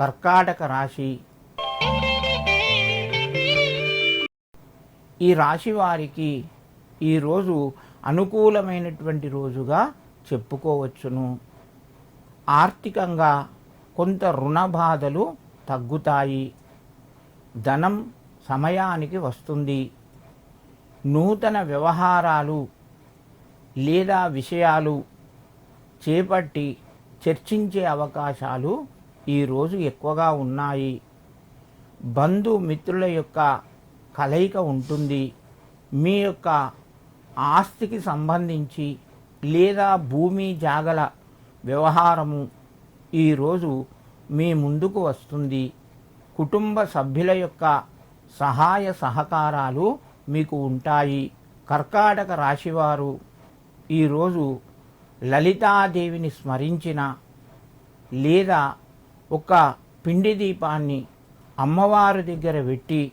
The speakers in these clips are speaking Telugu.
కర్కాటక రాశి. ఈ రాశి వారికి ఈరోజు అనుకూలమైనటువంటి రోజుగా చెప్పుకోవచ్చును. ఆర్థికంగా కొంత రుణ బాధలు తగ్గుతాయి. ధనం సమయానికి వస్తుంది. నూతన వ్యవహారాలు లేదా విషయాలు చేపట్టి చర్చించే అవకాశాలు ఈరోజు ఎక్కువగా ఉన్నాయి. బంధుమిత్రుల యొక్క కలయిక ఉంటుంది. మీ యొక్క ఆస్తికి సంబంధించి లేదా భూమి జాగల వ్యవహారము ఈరోజు మీ ముందుకు వస్తుంది. కుటుంబ సభ్యుల యొక్క సహాయ సహకారాలు మీకు ఉంటాయి. కర్కాటక రాశివారు ఈరోజు లలితాదేవిని స్మరించిన లేదా ఒక పిండి దీపాన్ని అమ్మవారి దగ్గర పెట్టి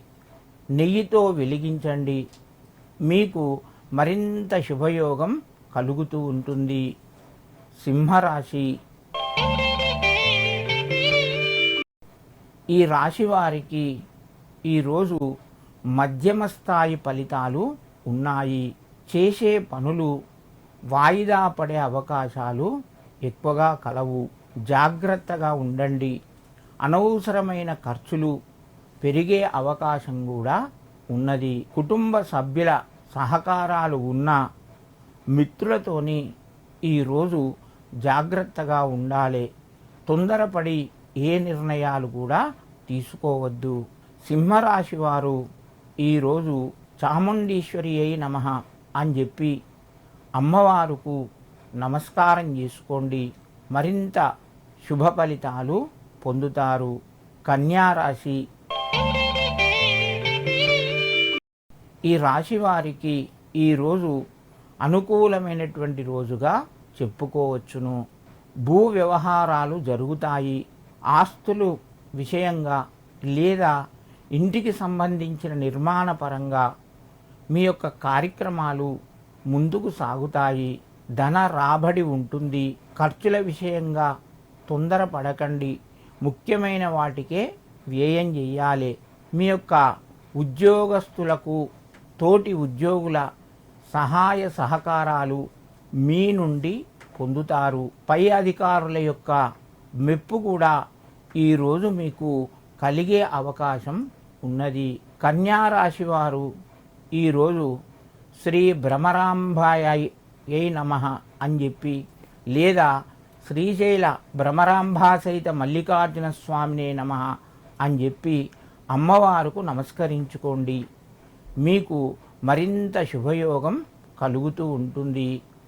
నెయ్యితో వెలిగించండి. మీకు మరింత శుభయోగం కలుగుతూ ఉంటుంది. సింహరాశి. ఈ రాశి వారికి ఈరోజు మధ్యమ స్థాయి ఫలితాలు ఉన్నాయి. చేసే పనులు వాయిదా పడే అవకాశాలు ఎక్కువగా కలవు. జాగ్రత్తగా ఉండండి. అనవసరమైన ఖర్చులు పెరిగే అవకాశం కూడా ఉన్నది. కుటుంబ సభ్యుల సహకారాలు ఉన్న మిత్రులతోని ఈరోజు జాగ్రత్తగా ఉండాలి. తొందరపడి ఏ నిర్ణయాలు కూడా తీసుకోవద్దు. సింహరాశి వారు ఈరోజు చాముండీశ్వరి అయి నమ అని చెప్పి అమ్మవారుకు నమస్కారం చేసుకోండి. మరింత శుభ ఫలితాలు పొందుతారు. కన్యారాశి ఈ రాశి వారికి ఈరోజు అనుకూలమైనటువంటి రోజుగా చెప్పుకోవచ్చును. భూ వ్యవహారాలు జరుగుతాయి. ఆస్తులు విషయంగా లేదా ఇంటికి సంబంధించిన నిర్మాణ పరంగా మీ యొక్క కార్యక్రమాలు ముందుకు సాగుతాయి. ధన రాబడి ఉంటుంది. ఖర్చుల విషయంగా తొందరపడకండి. ముఖ్యమైన వాటికే వ్యయం చేయాలి. మీ యొక్క ఉద్యోగస్తులకు తోటి ఉద్యోగుల సహాయ సహకారాలు మీ నుండి పొందుతారు. పై అధికారుల యొక్క మెప్పు కూడా ఈరోజు మీకు కలిగే అవకాశం ఉన్నది. కన్యా రాశి వారు ఈరోజు శ్రీ భ్రమరాంబాయ నమ అని చెప్పి లేదా శ్రీశైల భ్రమరాంబా సహిత మల్లికార్జున స్వామినే నమ అని చెప్పి అమ్మవారుకు నమస్కరించుకోండి. మీకు మరింత శుభయోగం కలుగుతూ ఉంటుంది.